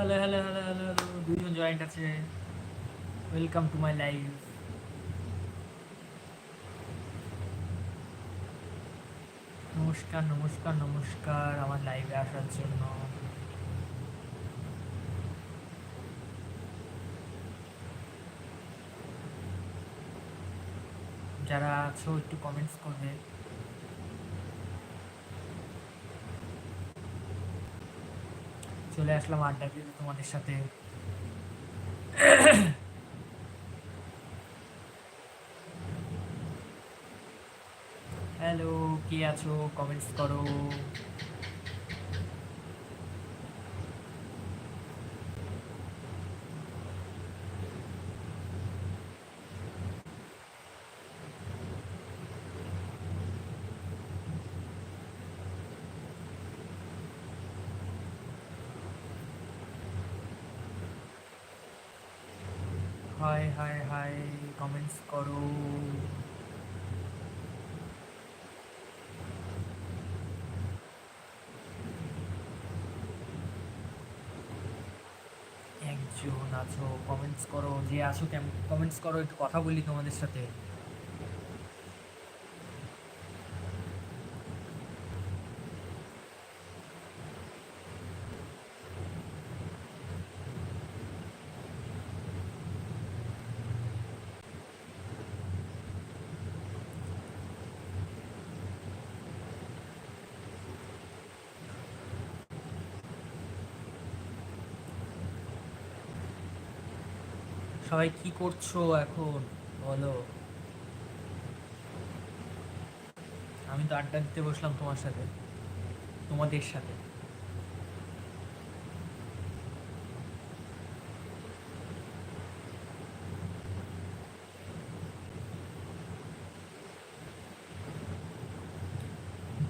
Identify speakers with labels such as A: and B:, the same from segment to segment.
A: Hello hello hello hello দুইজন joined আছে welcome to my live নমস্কার নমস্কার নমস্কার আমার লাইভে আসার জন্য। যারা আছো, একটু কমেন্টস করবে। চলে আসলাম আড্ডা দিতে তোমাদের সাথে। হ্যালো কি আছো? কমেন্টস করো। হাই হাই হাই কমেন্টস করো। একজন আছো কমেন্টস করো। যে আছো কেমন কমেন্টস করো, একটু কথা বলি তোমাদের সাথে। সবাই কি করছ এখন? বলো। আমি তো আড্ডা দিতে বসলাম তোমার সাথে, তোমাদের সাথে।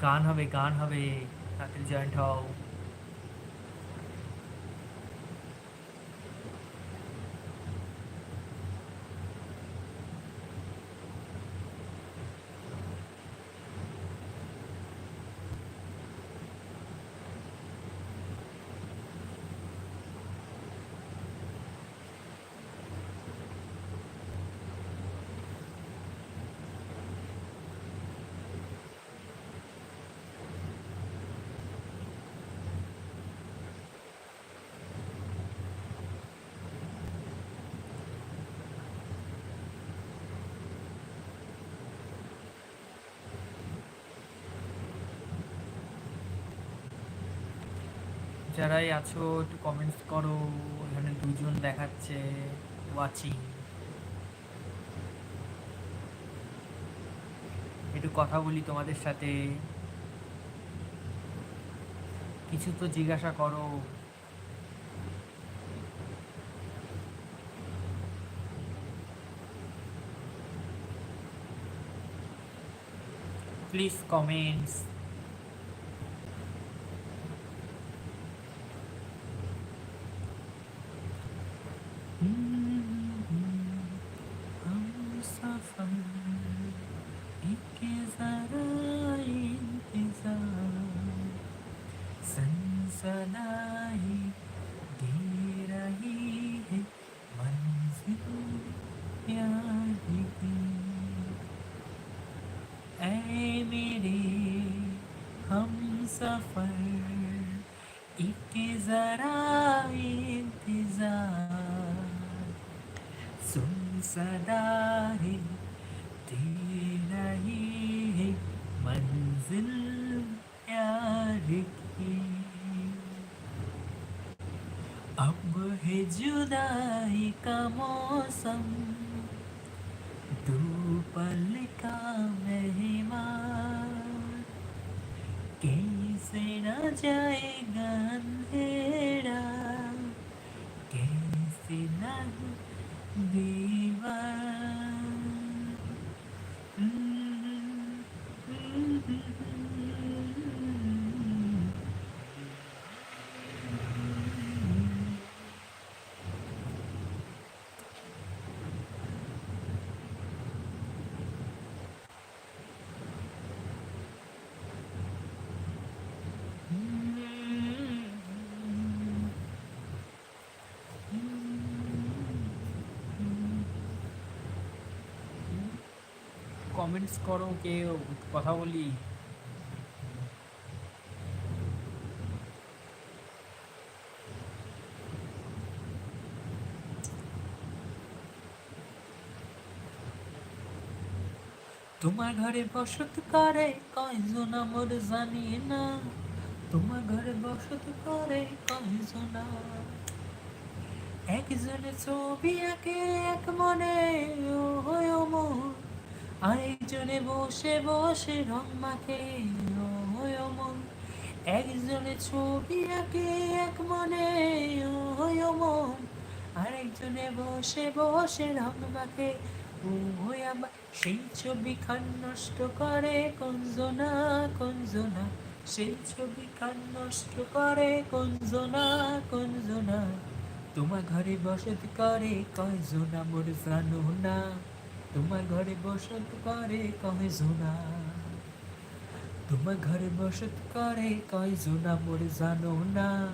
A: গান হবে গান হবে তাড়াতাড়ি জয়েন্ট হও। যারাই আছো, একটু কমেন্টস করো, এখানে দুজন দেখাচ্ছে ওয়াচিং একটু কথা বলি তোমাদের সাথে। কিছু তো জিজ্ঞাসা করো। প্লিজ কমেন্টস सनसनाई दे रही है मंजिल की। ऐ मेरे हम सफ़र, एक जरा इंतज़ार। सुन सदा है, दे रही है मंजिल प्यार की अब है जुदाई का मौसम। दो पल का महिमा। कैसे न जाएगा কমেন্টস করো কেউ কথা বলি? তোমার ঘরে বসত করে, কয়জন আমার জানি না। তোমার ঘরে বসত করে, কয়জন? একজনে ছবি আঁকে, এক মনে ও হয় আরেকজনে বসে বসে রং মাখে মন একজনে ছবি আঁকে এক মনে মন আরেকজনে বসে বসে রং মাখে সেই ছবি খান নষ্ট করে কঞ্জনা কঞ্জনা সেই ছবি খান নষ্ট করে কঞ্জনা কঞ্জনা তোমার ঘরে বসত করে কয়জনা মোর জানো না। তোমার ঘরে বসত করে কয়জনা? তোমার ঘরে বসত করে কয় জোনা মোর জানো না?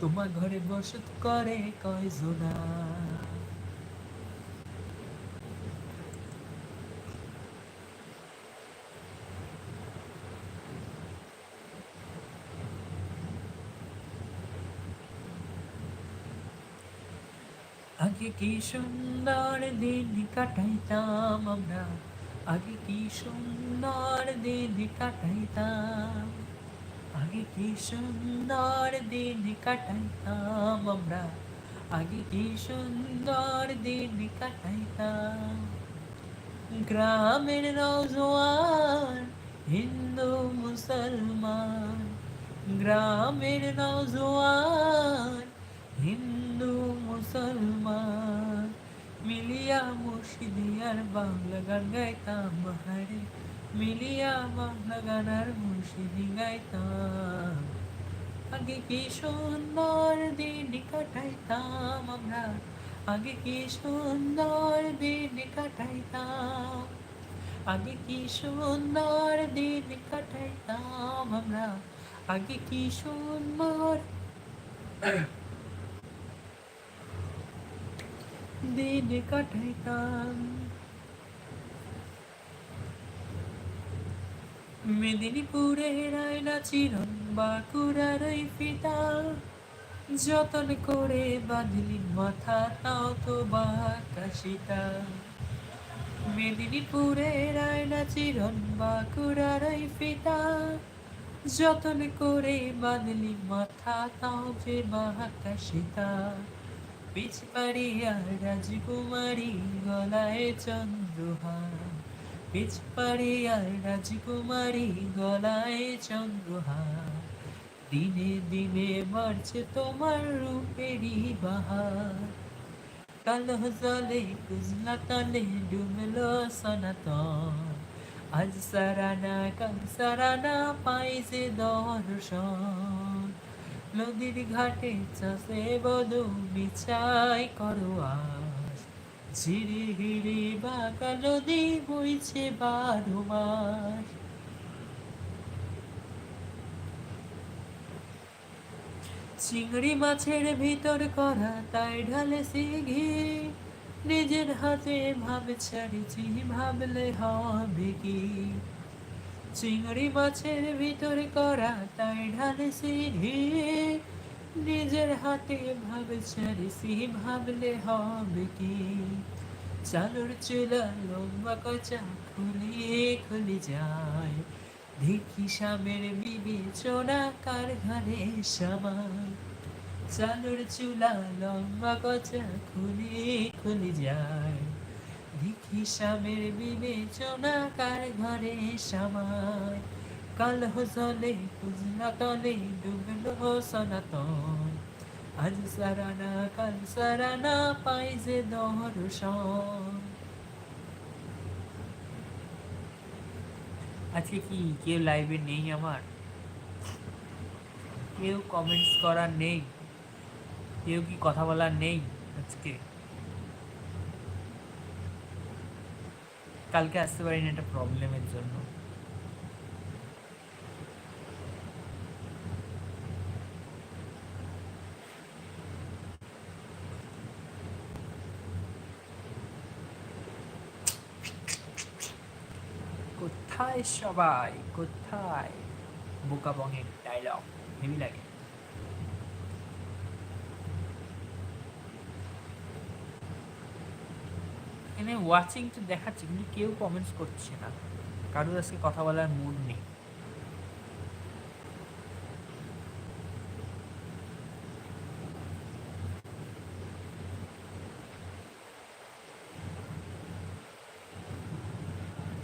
A: তোমার ঘরে বসত করে কয়জনা? আগে কি সুন্দর দিন কাটাইতাম আমরা? আগে কি সুন্দর দিন কাটাইতাম? আগে কি সুন্দর দিন কাটাইতাম আমরা? আগে কি সুন্দর দিন কাটাইতাম? গ্রামের নজওয়ান, হিন্দু, মুসলমান, গ্রামের নজওয়ান হিন্দু, মুসলমান মিলিয়া মুর্শিদিয়ার বাংলা গান গাইতাম, হারে মিলিয়া বাংলা গান আর মুর্শিদি গাইতাম। আগে কি সুন্দর দিন কাটাইতাম আমরা, আগে কি সুন্দর দিন কাটাইতাম, আগে কি সুন্দর দিন কাটাইতাম আমরা, আগে কি সুন্দর দিন কাটাইতাম। মেদিনীপুরে রায়না চিরন বাঁকুড়ার ওই ফিতা যতন করে বাঁধলি মাথা, তাও তো বাকাশিতা। মেদিনীপুরে রায়না চিরন বাঁকুড়ার ওই ফিতা যতন করে বাঁধলি মাথা, তাও যে বাকাশিতা। পিছপাড়িয়া রাজকুমারী গলায় চন্দ্রহার। পিছপাড়িয়া রাজকুমারী গলায় চন্দ্রহার। দিনে দিনে বাড়ছে তোমার রূপেরই বাহার। কালো জলে কুজলা তলে ডুবলো সনাতন। আজ সারানা, কাল সারানা পাই যে দর্শন। নদীর ঘাটে চাষে বধু বিচাই করো ঝিরি হিরি বাঁকা নদী বইছে বারো মাস। চিংড়ি মাছের ভিতর করা তাই ঢালে সিঘি নিজের হাতে ভাব ছাড়িছি, ভাবলে হবে কি? চিংড়ি মাছের ভিতর করা তাই ঢালে সিঘি নিজের হাতে ভাব ছাড়িছি ভাবলে হবে কি? চালুর চুলা লম্বা কচা খুলিয়ে খুলি যায়। দেখি স্বামের বিবেচনা কার ঘরে সামায় চালুর চুলা লম্বা কচা খুলি খুলি যায়। বিবেচনা কার ঘরে কাল জলে কুজলা তলে, ডুবলো সনাতন। আজ সারানা, কাল সারানা, পাই যে আজকে কি, কেউ লাইভে নেই আমার? কেউ কমেন্টস করার নেই? কেউ কি কথা বলার নেই আজকে? কালকে আসতে পারিনি একটা প্রবলেমের জন্য। কোথায় সবাই? কোথায়? বোকা বঙের ডায়লগ হেভি লাগে। এখানে ওয়াচিং তো দেখাচ্ছে, কিন্তু কেউ কমেন্টস করছে না। কারোর আজকে কথা বলার মুড নেই।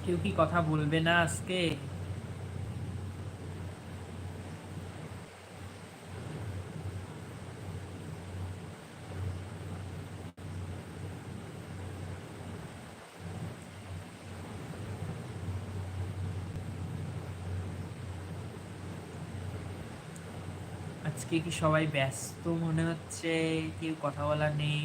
A: কেউ কি কথা বলবে না আজকে? আজকে কি সবাই ব্যস্ত মনে হচ্ছে? কেউ কথা বলা নেই?